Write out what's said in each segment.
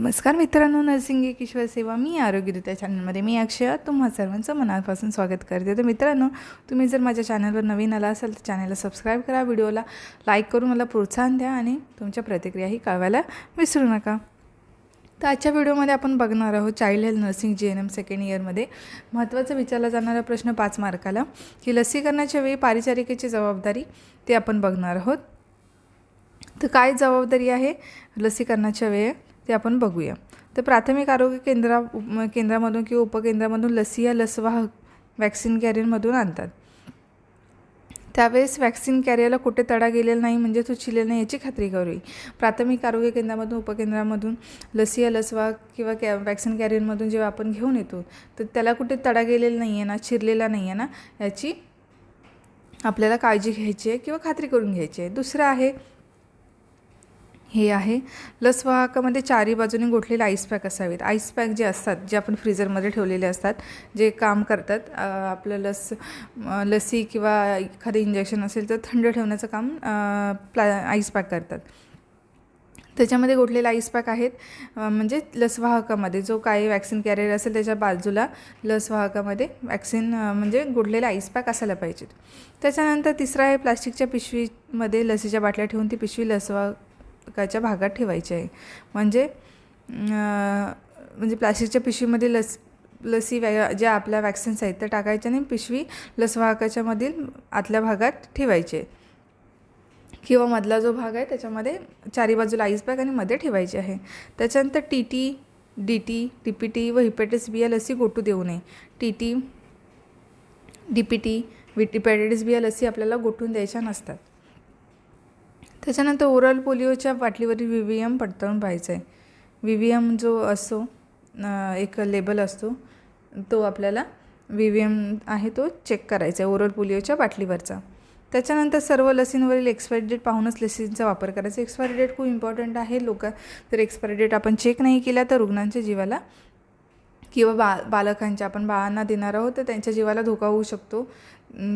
नमस्कार मित्रांनो नर्सिंग किश्वर सेवा. मी आरोग्यरित्या चॅनलमध्ये मी अक्षय. तुम्हा सर्वांचं मनापासून स्वागत करते. तर मित्रांनो तुम्ही जर माझ्या चॅनलवर नवीन आला असाल तर चॅनलला सबस्क्राईब करा. व्हिडिओला लाईक करून मला प्रोत्साहन द्या आणि तुमच्या प्रतिक्रियाही कळवायला विसरू नका. तर आजच्या व्हिडिओमध्ये आपण बघणार आहोत child health nursing G N M second इयरमध्ये महत्त्वाचा विचारला जाणारा प्रश्न पाच मार्काला. की लसीकरणाच्या वेळी पारिचारिकेची जबाबदारी ते आपण बघणार आहोत. तर काय जबाबदारी आहे लसीकरणाच्या वेळी? ते आपण बघूया. तर प्राथमिक आरोग्य केंद्रा उप- केंद्रामधून किंवा उपकेंद्रामधून लसी या लसवाहक वॅक्सिन कॅरियरमधून आणतात. त्यावेळेस वॅक्सिन कॅरियरला कुठे तडा गेलेला नाही म्हणजे तो चिलेला नाही याची खात्री करावी प्राथमिक आरोग्य केंद्रामधून उपकेंद्रामधून लसी या लसवा किंवा कॅ वॅक्सिन कॅरियरमधून जेव्हा आपण घेऊन येतो तर त्याला कुठे तडा गेलेला नाही आहे ना चिरलेला नाही आहे ना याची आपल्याला काळजी घ्यायची आहे किंवा खात्री करून घ्यायची आहे. दुसरं आहे हे आहे. लसवाहकामध्ये चारी बाजूने गोठलेले आईस पॅक असावेत. आईस पॅक जे असतात जे आपण फ्रीजरमध्ये ठेवलेले असतात जे काम करतात आपलं लस लसी किंवा एखादं इंजेक्शन असेल तर थंड ठेवण्याचं काम प्ला आईस पॅक करतात. त्याच्यामध्ये गोठलेले आईस पॅक आहेत म्हणजे लसवाहकामध्ये जो काही वॅक्सिन कॅरियर असेल त्याच्या बाजूला लसवाहकामध्ये वॅक्सिन म्हणजे गोठलेले आईस पॅक असायला पाहिजेत. त्याच्यानंतर तिसरा आहे प्लास्टिकच्या पिशवीमध्ये लसीच्या बाटल्या ठेवून ती पिशवी लसवाहकाच्या भागात ठेवायची आहे. म्हणजे म्हणजे प्लास्टिकच्या पिशवीमध्ये लस लसी वॅ ज्या आपल्या वॅक्सिन्स आहेत त्या टाकायच्या आणि पिशवी लसवाहकाच्यामधील आतल्या भागात ठेवायची. आहे किंवा मधला जो भाग आहे त्याच्यामध्ये चारी बाजूला आईस बॅग आणि मध्ये ठेवायची आहे. त्याच्यानंतर T T D T T P T व हिपेटिस बी या लसी गोटू देऊ नये. T T D P T hepatitis B या लसी आपल्याला गोठून द्यायच्या नसतात. त्याच्यानंतर ओरल पोलिओच्या बाटलीवरील व्ही व्ही एम पडताळून पाहायचं आहे व्ही व्ही एम जो असतो एक लेबल असतो तो आपल्याला व्ही व्ही एम आहे तो चेक करायचा आहे ओरल पोलिओच्या बाटलीवरचा त्याच्यानंतर सर्व लसींवरील एक्सपायरी डेट पाहूनच लसींचा वापर करायचा. एक्सपायरी डेट खूप इम्पॉर्टंट आहे. लोक जर एक्सपायरी डेट आपण चेक नाही केला तर रुग्णांच्या जीवाला किंवा बा बालकांच्या आपण बाळांना देणार आहोत तर त्यांच्या जीवाला धोका होऊ शकतो.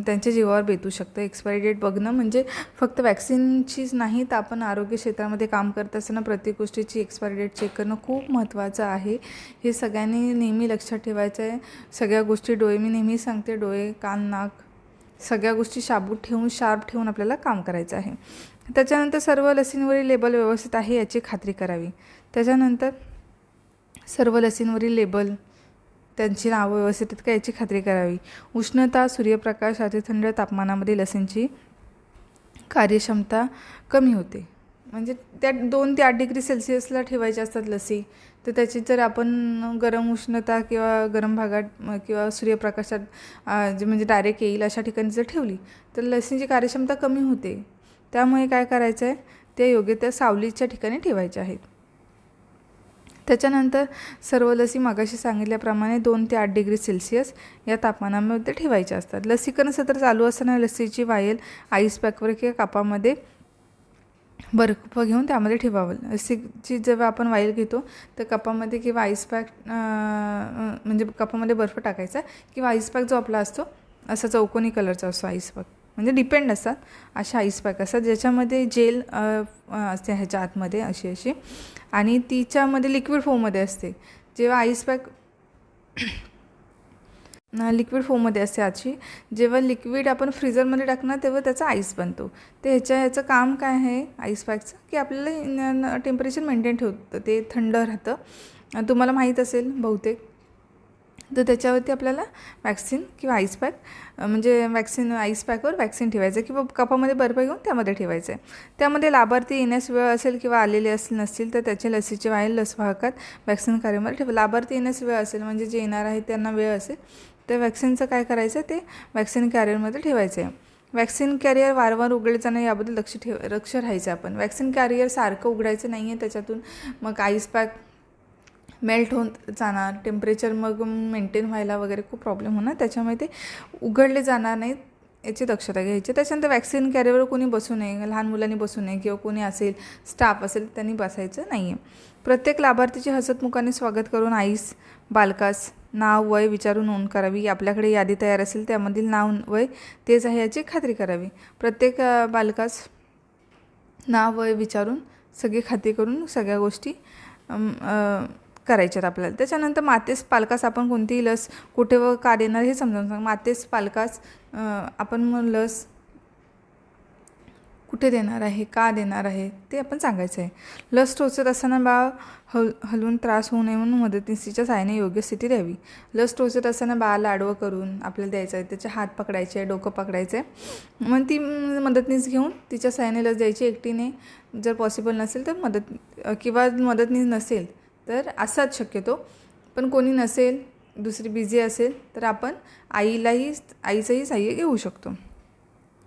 त्यांच्या जीवावर बेतू शकतं. एक्सपायरी डेट बघणं म्हणजे फक्त वॅक्सिनचीच नाही तर आपण आरोग्य क्षेत्रामध्ये काम करत असताना प्रत्येक गोष्टीची एक्सपायरी डेट चेक करणं खूप महत्त्वाचं आहे. हे सगळ्यांनी नेहमी लक्षात ठेवायचं आहे. सगळ्या गोष्टी डोळे मी नेहमी सांगते डोळे कान नाक सगळ्या गोष्टी शाबूत ठेवून शार्प ठेवून आपल्याला काम करायचं आहे. त्याच्यानंतर सर्व लसींवरील लेबल व्यवस्थित आहे याची खात्री करावी. त्याच्यानंतर सर्व लसींवरील लेबल त्यांची नावं व्यवस्थित आहेत का याची खात्री करावी. उष्णता सूर्यप्रकाश अति थंड तापमानामध्ये लसींची कार्यक्षमता कमी होते. म्हणजे त्या दोन ते आठ डिग्री सेल्सिअसला ठेवायच्या असतात लसी. तर त्याची जर आपण गरम उष्णता किंवा गरम भागात किंवा सूर्यप्रकाशात जे म्हणजे डायरेक्ट येईल अशा ठिकाणी जर ठेवली तर लसींची कार्यक्षमता कमी होते. त्यामुळे काय करायचं आहे ते योग्य त्या सावलीच्या ठिकाणी ठेवायच्या आहेत. त्याच्यानंतर सर्व लसी मागाशी सांगितल्याप्रमाणे दोन ते आठ डिग्री सेल्सिअस या तापमानामध्ये ठेवायच्या असतात. लसीकरण सत्र चालू असताना लसीची वायल आईस पॅकवर किंवा कापामध्ये बर्फ घेऊन त्यामध्ये ठेवावं. लसीची जेव्हा आपण वाईल घेतो तर कपामध्ये किंवा आईस पॅक म्हणजे कपामध्ये बर्फ टाकायचा किंवा आईस पॅक जो आपला असतो असा चौकोनी कलरचा असतो आईस पॅक. म्हणजे डिपेंड असतात अशा आईस पॅक असतात ज्याच्यामध्ये जेल असते ह्याच्या आतमध्ये अशी अशी. आणि तिच्यामध्ये लिक्विड फोमध्ये असते. जेव्हा आईस पॅक लिक्विड फोमध्ये असते आजची जेव्हा लिक्विड आपण फ्रीजरमध्ये टाकणार तेव्हा त्याचा आईस बनतो. ते ह्याच्या ह्याचं काम काय आहे आईस पॅकचं की आपल्याला टेम्परेचर मेंटेन ठेवतं. ते थंड राहतं. तुम्हाला माहीत असेल बहुतेक. तर त्याच्यावरती आपल्याला वॅक्सिन किंवा आईस पॅक म्हणजे वॅक्सिन आईस पॅकवर वॅक्सिन ठेवायचं किंवा कपामध्ये बर्फ घेऊन त्यामध्ये ठेवायचं आहे. त्यामध्ये लाभार्थी येण्यास वेळ असेल किंवा आलेले असेल नसतील तर त्याचे लसीचे वायल लसवाहकात वॅक्सिन कार्यामध्ये ठेवा. लाभार्थी येण्यास वेळ असेल म्हणजे जे येणार आहे त्यांना वेळ असेल तर वॅक्सिनचं काय करायचं ते वॅक्सिन कॅरियरमध्ये ठेवायचं आहे. वॅक्सिन कॅरियर वारंवार उघडले जाणं याबद्दल लक्ष ठेव लक्ष राहायचं आपण. वॅक्सिन कॅरियर सारखं उघडायचं नाही आहे त्याच्यातून मग आईस पॅक मेल्ट होऊन जाणार टेम्परेचर मग मेंटेन व्हायला वगैरे खूप प्रॉब्लेम होणार. त्याच्यामुळे ते उघडले जाणार नाहीत याची दक्षता घ्यायची. त्याच्यानंतर वॅक्सिन कॅरियरवर कोणी बसू नये लहान मुलांनी बसू नये किंवा कोणी असेल स्टाफ असेल त्यांनी बसायचं नाही आहे प्रत्येक लाभार्थीचे हसतमुखाने स्वागत करून आईस बालकास नाव वय विचारून नोंद करावी. आपल्याकडे यादी तयार असेल त्यामधील नाव वय तेच आहे याची खात्री करावी. प्रत्येक बालकास नाव वय विचारून सगळी खात्री करून सगळ्या गोष्टी करायच्या आहेत आपल्याला. त्याच्यानंतर मातेस पालकास आपण कोणतीही लस कुठे व का देणार हे समजावून सांग. मातेस पालकास आपण मग लस कुठे देणार आहे का देणार आहे ते आपण सांगायचं आहे. लस टोचत असताना बाळ हल हलवून त्रास होऊ नये म्हणून मदतनीसीच्या साहाय्याने योग्य स्थिती द्यावी. लस टोचत असताना बाळाला आडवं करून आपल्याला द्यायचं आहे. त्याचे हात पकडायचे डोकं पकडायचं आहे. मग ती मदतनीस घेऊन तिच्या साहाय्याने लस द्यायची. एकटीने जर पॉसिबल नसेल तर मदत किंवा मदतनीस नसेल तर असाच शक्यतो. पण कोणी नसेल दुसरी बिझी असेल तर आपण आईलाही आईचंही सहाय्य घेऊ शकतो.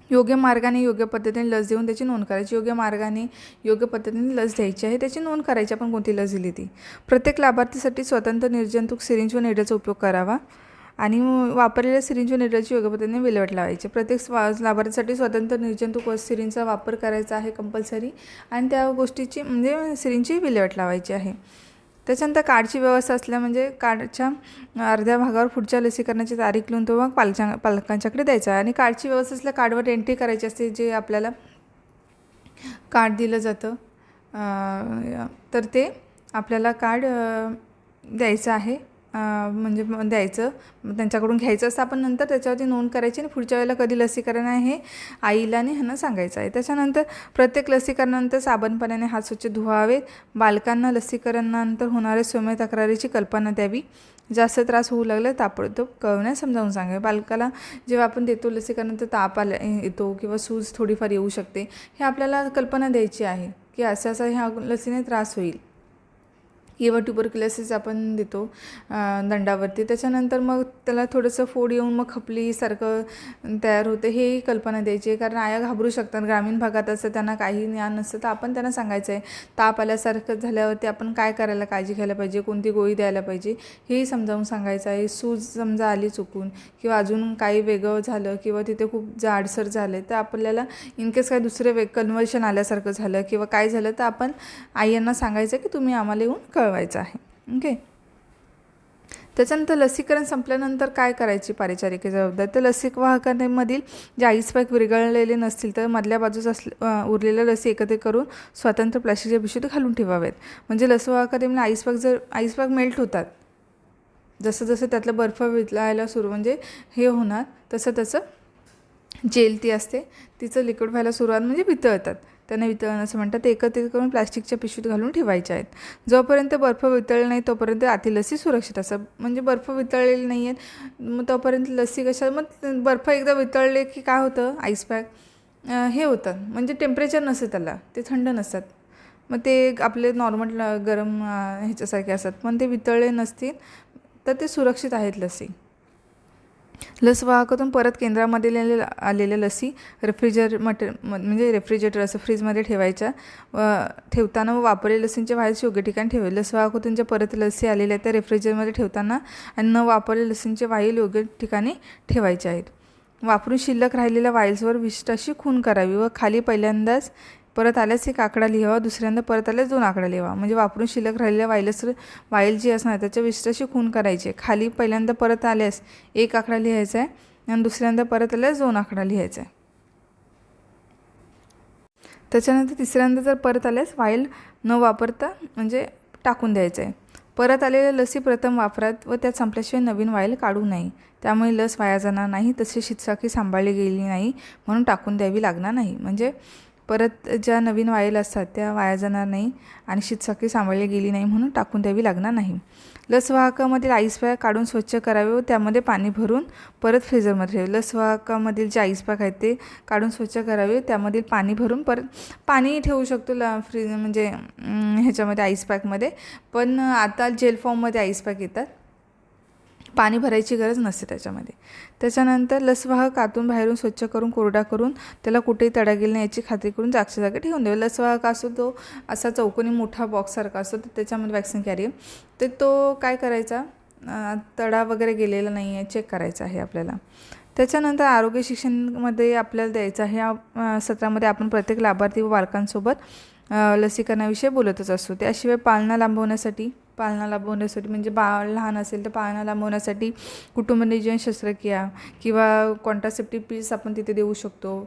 योग्य मार्गाने योग्य पद्धतीने लस देऊन त्याची नोंद करायची. योग्य मार्गाने योग्य पद्धतीने लस द्यायची आहे त्याची नोंद करायची आपण कोणती लस दिली ती? प्रत्येक लाभार्थीसाठी स्वतंत्र निर्जंतुक सिरिंज व नेडलचा उपयोग करावा. आणि वापरलेल्या सिरिंज व नेडलची योग्य पद्धतीने विल्हेवाट लावायची. प्रत्येक स्वा लाभार्थीसाठी स्वतंत्र निर्जंतुक व सिरिंजचा वापर करायचा आहे कंपल्सरी आणि त्या गोष्टीची म्हणजे सिरिंजची विल्हेवाट लावायची आहे. त्याच्यानंतर कार्डची व्यवस्था असल्या म्हणजे कार्डच्या अर्ध्या भागावर पुढच्या लसीकरणाची तारीख लिहून तो मग पालच्या पालकांच्याकडे द्यायचा आहे. आणि कार्डची व्यवस्था असल्या कार्डवर एंट्री करायची असते जे आपल्याला कार्ड दिलं जातं तर ते आपल्याला कार्ड द्यायचं आहे. म्हणजे द्यायचं. त्यांच्याकडून घ्यायचं असतं आपण नंतर त्याच्यावरती नोंद करायची आणि पुढच्या वेळेला कधी लसीकरण आहे हे आईला आणि ह्यांना सांगायचं आहे. त्याच्यानंतर प्रत्येक लसीकरणानंतर साबणपाण्याने हात स्वच्छ धुवावेत. बालकांना लसीकरणानंतर होणाऱ्या स्वयं तक्रारीची कल्पना द्यावी. जास्त त्रास होऊ लागला ताबडतोब कळवण्यास समजावून सांगावे. बालकाला जेव्हा आपण देतो लसीकरणानंतर ताप आला येतो किंवा सूज थोडीफार येऊ शकते हे आपल्याला कल्पना द्यायची आहे की असं असं ह्या लसीने त्रास होईल. किंवा ट्युबरक्युलोसिस आपण देतो दंडावरती. त्याच्यानंतर मग त्याला थोडंसं फोड येऊन मग खपलीसारखं तयार होते हेही कल्पना द्यायची. कारण आया घाबरू शकतात. ग्रामीण भागात असं त्यांना काही ज्ञान नसतं. तर आपण त्यांना सांगायचं आहे ताप आल्यासारखं झाल्यावरती आपण काय करायला काळजी घ्यायला पाहिजे? कोणती गोळी द्यायला पाहिजे? हेही समजावून सांगायचं आहे. सूज समजा आली चुकून किंवा अजून काही वेगळं झालं किंवा तिथे खूप जाडसर झालं तर आपल्याला इनकेस काय दुसरे वेग वे आल्यासारखं झालं किंवा काय झालं तर आपण आईयांना सांगायचं की तुम्ही आम्हाला येऊन कळवायचं आहे. ओके त्याच्यानंतर लसीकरण संपल्यानंतर काय करायची पारिचारिक जबाबदारी? तर लसिक वाहकांमधील जे आईस पॅक विरघळलेले नसतील तर मधल्या बाजूस असले उरलेल्या लसी एकत्र करून स्वतंत्र प्लास्टिकच्या पिशवीत घालून ठेवावेत म्हणजे लसवाहकांमध्ये आईस पॅक जर आईस पॅक मेल्ट होतात जसं जसं त्यातलं बर्फ वितळायला सुरू म्हणजे हे होणार तसं तसं जेल ती असते तिचं लिक्विड व्हायला सुरुवात म्हणजे वितळतात. त्यांना वितळण असं म्हणतात ते एकत्रित करून प्लास्टिकच्या पिशवीत घालून ठेवायच्या आहेत. जोपर्यंत बर्फ वितळले नाही तोपर्यंत आतील लसी सुरक्षित असं म्हणजे बर्फ वितळलेले नाही आहेत. मग तोपर्यंत लसी कशा मग बर्फ एकदा वितळले की काय होतं? आईस पॅक हे होतं. म्हणजे टेम्परेचर नसतं त्याला. ते थंड नसतात. मग ते आपले नॉर्मल गरम ह्याच्यासारखे असतात. पण ते वितळले नसतील तर ते सुरक्षित आहेत लसी. लस वाहकातून परत केंद्रामध्ये आलेल्या आलेल्या लसी रेफ्रिजर मट म्हणजे रेफ्रिजरेटर असं फ्रीजमध्ये ठेवायच्या. व ठेवताना व वापरलेल्या लसींच्या व्हायचे योग्य ठिकाणी ठेवे लस वाहकातून ज्या परत लसी आलेल्या आहेत त्या रेफ्रिजरमध्ये ठेवताना आणि न वापरलेल्या लसींचे वाईल योग्य ठिकाणी ठेवायचे आहेत. वापरून शिल्लक राहिलेल्या वाईल्सवर विशिष्ट अशी खून करावी व खाली पहिल्यांदाच परत आल्यास एक आकडा लिहावा दुसऱ्यांदा परत आल्यास दोन आकडा लिहावा. म्हणजे वापरून शिल्लक राहिलेल्या वाईल्स वाईल जी असणार त्याच्या विशिष्टाशी खून करायचे खाली पहिल्यांदा परत आल्यास एक आकडा लिहायचा आहे आणि दुसऱ्यांदा परत आल्यास दोन आकडा लिहायचा आहे. त्याच्यानंतर तिसऱ्यांदा जर परत आल्यास वाईल न वापरता म्हणजे टाकून द्यायचं आहे. परत आलेल्या लसी प्रथम वापरात व त्यात संपल्याशिवाय नवीन वाईल काढू नये. त्यामुळे लस वाया जाणार नाही तसे शितसाखी सांभाळली गेली नाही म्हणून टाकून द्यावी लागणार नाही. म्हणजे परत ज्या नवीन वायल असतात त्या वाया जाणार नाही आणि शीतसाखळी सांभाळली गेली नाही म्हणून टाकून द्यावी लागणार नाही. लसवाहकामधील आईस पॅक काढून स्वच्छ करावे व त्यामध्ये पाणी भरून परत फ्रीजरमध्ये ठेवावे. लसवाहकामधील जे आईस पॅक आहेत ते काढून स्वच्छ करावे. त्यामधील पाणी भरून परत पाणी ठेवू शकतो ल फ्रीज म्हणजे ह्याच्यामध्ये आईस पॅकमध्ये पण आता जेल फॉर्ममध्ये आईस पॅक येतात. पाणी भरायची गरज नसते त्याच्यामध्ये. त्याच्यानंतर लसवाहक आतून बाहेरून स्वच्छ करून कोरडा करून त्याला कुठेही तडा गेला नाही याची खात्री करून जागच्या जागी ठेवून द्यावे. लसवाहक असो तो असा चौकोनी मोठा बॉक्ससारखा असतो तर त्याच्यामध्ये वॅक्सिन कॅरी तर तो काय करायचा? तडा वगैरे गेलेला नाही आहे चेक करायचा आहे आपल्याला. त्याच्यानंतर आरोग्य शिक्षणमध्ये आपल्याला द्यायचं आहे. या सत्रामध्ये आपण प्रत्येक लाभार्थी व बालकांसोबत लसीकरणाविषयी बोलतच असतो. त्याशिवाय पालना लांबवण्यासाठी पालना लांबवण्यासाठी म्हणजे बाळ लहान असेल तर पालना लांबवण्यासाठी कुटुंब नियोजन शस्त्रक्रिया किंवा कॉन्ट्रासेप्टिव्ह पील्स आपण तिथे देऊ शकतो.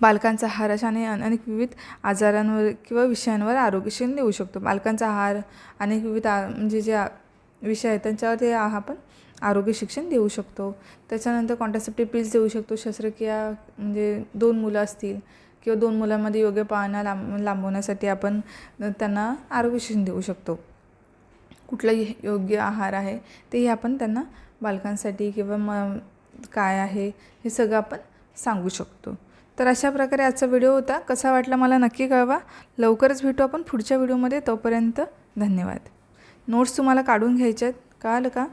बालकांचा आहार अशा आणि अनेक विविध आजारांवर किंवा विषयांवर आरोग्यशील देऊ शकतो. बालकांचा आहार अनेक विविध आ म्हणजे जे विषय आहेत त्यांच्यावर ते आपण आरोग्य शिक्षण देऊ शकतो. त्याच्यानंतर कॉन्ट्रासेप्टिव्ह पिल्स देऊ शकतो. शस्त्रक्रिया म्हणजे दोन मुलं असतील किंवा दोन मुलांमध्ये योग्य पाळणा लांब लांबवण्यासाठी आपण त्यांना आरोग्यशन देऊ शकतो. कुठलाही योग्य आहार आहे तेही आपण त्यांना बालकांसाठी किंवा म काय आहे हे सगळं आपण सांगू शकतो. तर अशा प्रकारे आजचा व्हिडिओ होता. कसा वाटला मला नक्की कळवा. लवकरच भेटू आपण पुढच्या व्हिडिओमध्ये. तोपर्यंत धन्यवाद. नोट्स तुम्हाला काढून घ्यायच्या आहेत कळालं का?